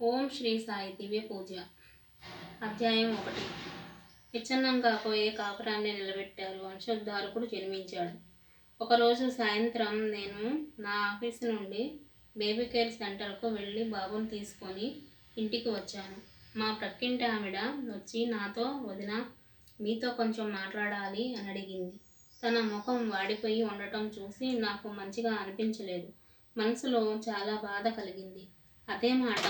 ఓం శ్రీ సాయి దివ్య పూజ. అధ్యాయం ఒకటి. విచ్ఛిన్నం కాపోయే కాపురాన్ని నిలబెట్టారు. వంశోద్ధారకుడు జన్మించాడు. ఒకరోజు సాయంత్రం నేను నా ఆఫీస్ నుండి బేబీ కేర్ సెంటర్కు వెళ్ళి బాబుని తీసుకొని ఇంటికి వచ్చాను. మా ప్రక్కింటి ఆవిడ వచ్చి నాతో వదిన మీతో కొంచెం మాట్లాడాలి అని అడిగింది. తన ముఖం వాడిపోయి ఉండటం చూసి నాకు మంచిగా అనిపించలేదు. మనసులో చాలా బాధ కలిగింది. అదే మాట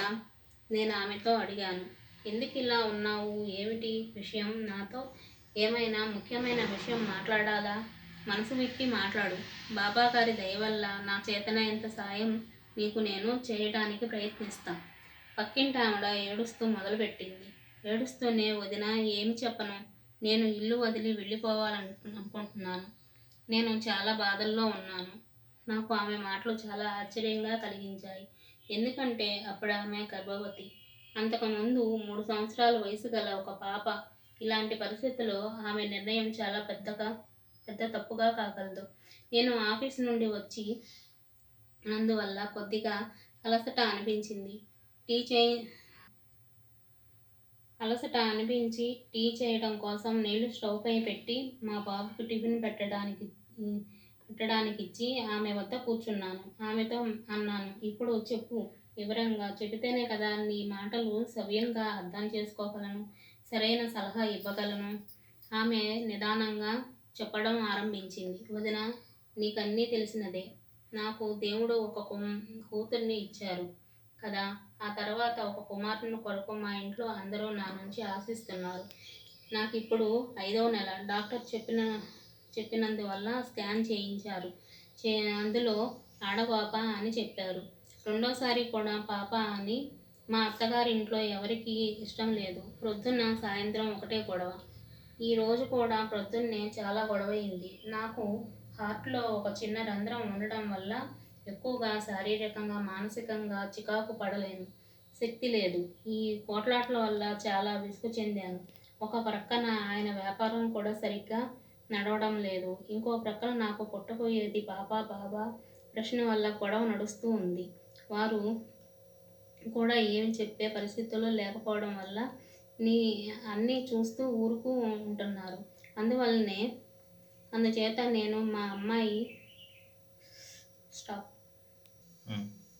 నేను ఆమెతో అడిగాను ఎందుకు ఇలా ఉన్నావు? ఏమిటి విషయం? నాతో ఏమైనా ముఖ్యమైన విషయం మాట్లాడాలా? మనసు విప్పి మాట్లాడు. బాబా గారి దయ వల్ల నా చేతనైనంత సాయం నీకు నేను చేయడానికి ప్రయత్నిస్తా. పక్కింటి ఆవిడ ఏడుస్తూ మొదలుపెట్టింది. ఏడుస్తూనే వదిన ఏమి చెప్పను? నేను ఇల్లు వదిలి వెళ్ళిపోవాలనుకుంటున్నాను. నేను చాలా బాధల్లో ఉన్నాను. నాకు ఆమె మాటలు చాలా ఆశ్చర్యంగా కలిగించాయి. ఎందుకంటే అప్పుడు ఆమె గర్భవతి. అంతకుముందు మూడు సంవత్సరాల వయసు గల ఒక పాప ఇలాంటి పరిస్థితుల్లో ఆమె నిర్ణయం చాలా పెద్దగా పెద్ద తప్పుగా కాగలదు. నేను ఆఫీస్ నుండి వచ్చి అందువల్ల కొద్దిగా అలసట అనిపించింది. టీ చే అలసట అనిపించి టీ చేయడం కోసం నీళ్ళు స్టవ్ పై పెట్టి మా బాబుకు టిఫిన్ పెట్టడానికి పెట్టడానికి ఇచ్చి ఆమె వద్ద కూర్చున్నాను. ఆమెతో అన్నాను ఇప్పుడు చెప్పు వివరంగా చెబితేనే కదా నీ మాటలు సవ్యంగా అర్థం చేసుకోగలను సరైన సలహా ఇవ్వగలను. ఆమె నిదానంగా చెప్పడం ఆరంభించింది వదిన నీకన్నీ తెలిసినదే. నాకు దేవుడు ఒక కుం కూతుర్ని ఇచ్చారు కదా ఆ తర్వాత ఒక కుమారుని కొరకు మా ఇంట్లో అందరూ నా నుంచి ఆశిస్తున్నారు. నాకు ఇప్పుడు ఐదవ నెల. డాక్టర్ చెప్పిన చెప్పినందువల్ల స్కాన్ చేయించారు. చే అందులో ఆడపాప అని చెప్పారు. రెండోసారి కూడా పాప అని మా అత్తగారి ఇంట్లో ఎవరికి ఇష్టం లేదు. ప్రొద్దున్న సాయంత్రం ఒకటే గొడవ. ఈ రోజు కూడా ప్రొద్దున్నే చాలా గొడవైంది. నాకు హార్ట్లో ఒక చిన్న రంధ్రం ఉండటం వల్ల ఎక్కువగా శారీరకంగా మానసికంగా చికాకు పడలేను. శక్తి లేదు. ఈ పోట్లాట్ల వల్ల చాలా విసుగు చెందాను. ఒక ప్రక్కన ఆయన వ్యాపారం కూడా సరిగ్గా నడవడం లేదు. ఇంకో ప్రక్కన నాకు పుట్టబోయేది బాబా బాబా ప్రశ్న వల్ల గొడవ నడుస్తూ ఉంది. వారు కూడా ఏమి చెప్పే పరిస్థితుల్లో లేకపోవడం వల్ల నీ అన్నీ చూస్తూ ఊరుకు ఉంటున్నారు. అందువల్లనే అందుచేత నేను మా అమ్మాయి స్టాప్.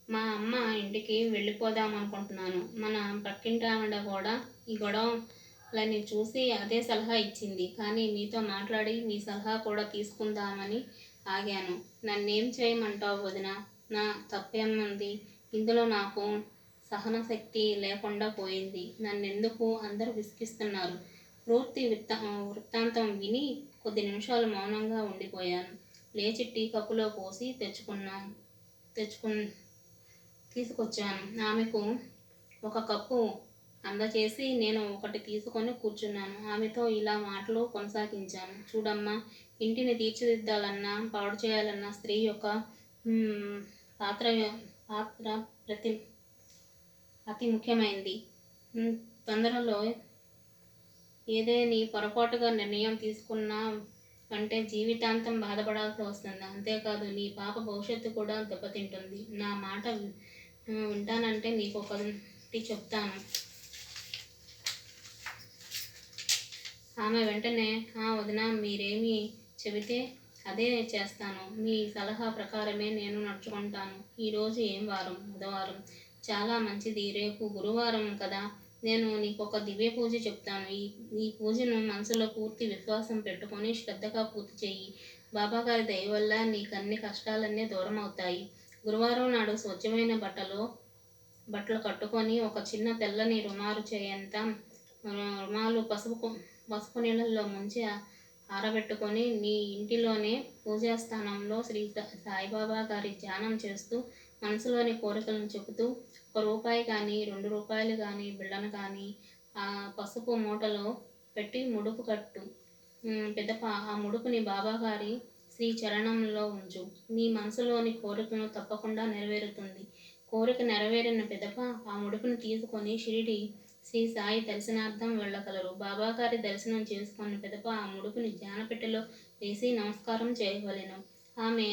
మా అమ్మ ఇంటికి వెళ్ళిపోదాం అనుకుంటున్నాను. మన పక్కింటి ఆవిడ కూడా ఈ గొడవలని చూసి అదే సలహా ఇచ్చింది. కానీ మీతో మాట్లాడి మీ సలహా కూడా తీసుకుందామని ఆగాను. నన్నేం చేయమంటావు వదిన? నా తప్పేముంది? ఇందులో నాకు సహన శక్తి లేకుండా పోయింది. నన్నెందుకు అందరూ విసిగిస్తున్నారు? పూర్తి వృత్త వృత్తాంతం విని కొద్ది నిమిషాలు మౌనంగా ఉండిపోయాను. లేచి టీ కప్పులో పోసి తెచ్చుకున్నాను తెచ్చుకు తీసుకొచ్చాను. ఆమెకు ఒక కప్పు అందచేసి నేను ఒకటి తీసుకొని కూర్చున్నాను. ఆమెతో ఇలా మాటలు కొనసాగించాను. చూడమ్మా ఇంటిని తీర్చిదిద్దాలన్నా పాడు చేయాలన్నా స్త్రీ యొక్క పాత్ర పాత్ర ప్రతి అతి ముఖ్యమైనది తొందరలో తొందరలో ఏదేని పొరపాటుగా నిర్ణయం తీసుకున్నా అంటే జీవితాంతం బాధపడాల్సి వస్తుంది. అంతేకాదు నీ పాప భవిష్యత్తు కూడా దెబ్బతింటుంది. నా మాట ఉంటానంటే వింటానంటే నీకు ఒకటి చెప్తాను. ఆమె వెంటనే "ఆ, వదిన మీరేమి చెబితే అదే చేస్తాను. మీ సలహా ప్రకారమే నేను నడుచుకుంటాను. ఈరోజు ఏం వారం? బుధవారం. చాలా మంచిది. రేపు గురువారం కదా. నేను నీకు ఒక దివ్య పూజ చెప్తాను. ఈ ఈ పూజను మనసులో పూర్తి విశ్వాసం పెట్టుకొని శ్రద్ధగా పూర్తి చెయ్యి. బాబా గారి దయ వల్ల నీకు అన్ని కష్టాలన్నీ దూరం అవుతాయి గురువారం నాడు స్వచ్ఛమైన బట్టలు బట్టలు కట్టుకొని ఒక చిన్న తెల్లని రుమాలు చేయంత రుమాలు పసుపు పసుపు నీళ్ళల్లో ముంచి ఆరబెట్టుకొని నీ ఇంటిలోనే పూజా స్థానంలో శ్రీ సాయిబాబా గారి ధ్యానం చేస్తూ మనసులోని కోరికలను చెబుతూ ఒక రూపాయి కానీ రెండు రూపాయలు కానీ బిళ్ళను కానీ ఆ పసుపు మూటలో పెట్టి ముడుపు కట్టు. ఉమ్, పిదప ఆ ముడుపుని బాబాగారి శ్రీ చరణంలో ఉంచు. నీ మనసులోని కోరికను తప్పకుండా నెరవేరుతుంది. కోరిక నెరవేరిన పిదప ఆ ముడుపును తీసుకొని షిరిడి శ్రీ సాయి దర్శనార్థం వెళ్ళగలరు. బాబాగారి దర్శనం చేసుకున్న పిదప ఆ ముడుపుని ధ్యానపెట్టెలో వేసి నమస్కారం చేయవలెను. ఆమె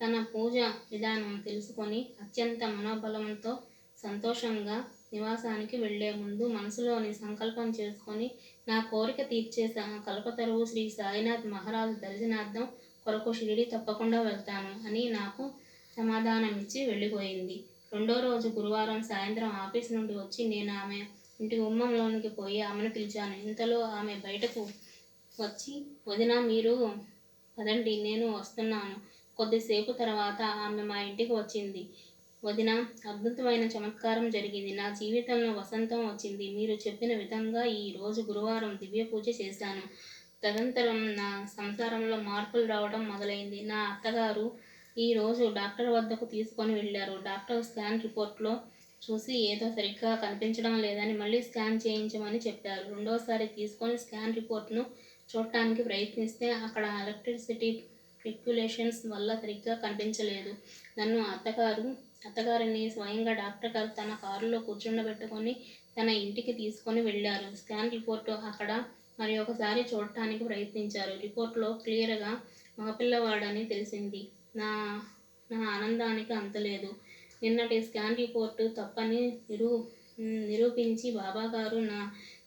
తన పూజ విధానం తెలుసుకొని అత్యంత మనోబలంతో సంతోషంగా నివాసానికి వెళ్ళే ముందు మనసులోని సంకల్పం చేసుకొని నా కోరిక తీర్చే కల్పతరువు శ్రీ సాయినాథ్ మహారాజు దర్శనార్థం కొరకు షిరిడి తప్పకుండా వెళ్తాను అని నాకు సమాధానం ఇచ్చి వెళ్ళిపోయింది. రెండో రోజు గురువారం సాయంత్రం ఆఫీస్ నుండి వచ్చి నేను ఆమె ఇంటి గుమ్మంలోనికి పోయి ఆమెను పిలిచాను. ఇంతలో ఆమె బయటకు వచ్చి వదిన మీరు పదండి నేను వస్తున్నాను. కొద్దిసేపు తర్వాత ఆమె మా ఇంటికి వచ్చింది. వదిన అద్భుతమైన చమత్కారం జరిగింది. నా జీవితంలో వసంతం వచ్చింది. మీరు చెప్పిన విధంగా ఈ రోజు గురువారం దివ్య పూజ చేశాను. తదనంతరం నా సంసారంలో మార్పులు రావడం మొదలైంది. నా అత్తగారు ఈరోజు డాక్టర్ వద్దకు తీసుకొని వెళ్ళారు. డాక్టర్ స్కాన్ రిపోర్ట్లో చూసి ఏదో సరిగ్గా కనిపించడం లేదని మళ్ళీ స్కాన్ చేయించమని చెప్పారు. రెండోసారి తీసుకొని స్కాన్ రిపోర్ట్ను చూడటానికి ప్రయత్నిస్తే అక్కడ ఎలక్ట్రిసిటీ స్పెక్యులేషన్స్ వల్ల సరిగ్గా కనిపించలేదు. నన్ను అత్తగారు అత్తగారిని స్వయంగా డాక్టర్ గారు తన కారులో కూర్చుండబెట్టుకొని తన ఇంటికి తీసుకొని వెళ్ళారు. స్కాన్ రిపోర్టు అక్కడ మరి ఒకసారి చూడటానికి ప్రయత్నించారు. రిపోర్ట్లో క్లియర్గా మగపిల్లవాడని తెలిసింది. నా నా ఆనందానికి అంతలేదు నిన్నటి స్కాన్ రిపోర్టు తప్పని నిరూ నిరూపించి బాబాగారు నా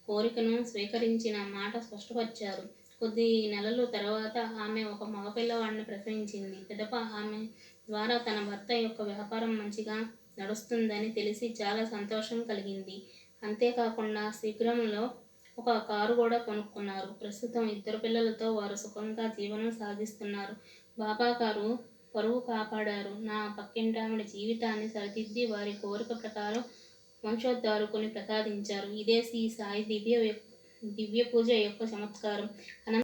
కోరికను స్వీకరించిన మాట స్పష్టపరిచారు. కొద్ది నెలల తర్వాత ఆమె ఒక మగపిల్లవాడిని ప్రసవించింది. పిదప ఆమె ద్వారా తన భర్త యొక్క వ్యాపారం మంచిగా నడుస్తుందని తెలిసి చాలా సంతోషం కలిగింది. అంతేకాకుండా శీఘ్రంలో ఒక కారు కూడా కొనుక్కున్నారు. ప్రస్తుతం ఇద్దరు పిల్లలతో వారు సుఖంగా జీవనం సాగిస్తున్నారు. బాబా గారు పరువు కాపాడారు. నా పక్కింటావిడ జీవితాన్ని సరిదిద్ది వారి కోరిక ప్రకారం వంశోద్ధారకుని ప్రసాదించారు. ఇదే శ్రీ సాయి దివ్య దివ్య పూజ యొక్క చమత్కారం.